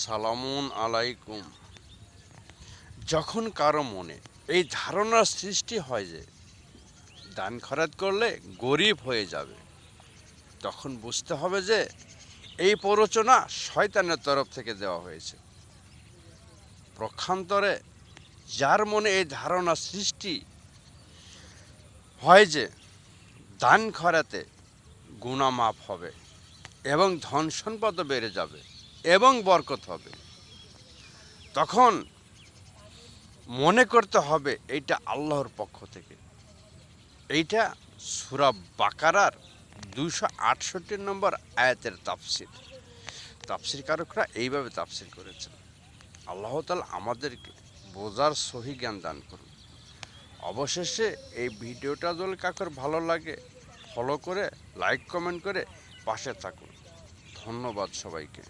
সালামুন আলাইকুম। যখন কারও মনে এই ধারণার সৃষ্টি হয় যে দান খরাত করলে গরিব হয়ে যাবে, তখন বুঝতে হবে যে এই প্ররোচনা শয়তানের তরফ থেকে দেওয়া হয়েছে। প্রক্ষান্তরে যার মনে এই ধারণা সৃষ্টি হয় যে দান খরাতে গুণা মাপ হবে এবং ধন সম্পদও বেড়ে যাবে এবং বরকত হবে। তখন মনে করতে হবে এইটা আল্লাহর পক্ষ থেকে। এইটা সুরা বাকারার দুশো আটষট্টি নম্বর আয়াতের তাফসির। তাফসির কারকরা এইভাবে তাফসির করেছেন। আল্লাহ তালা আমাদেরকে বোঝার সহি জ্ঞান দান করুন। অবশেষে এই ভিডিওটা যদি কাকুর ভালো লাগে ফলো করে লাইক কমেন্ট করে পাশে থাকুন। ধন্যবাদ সবাইকে।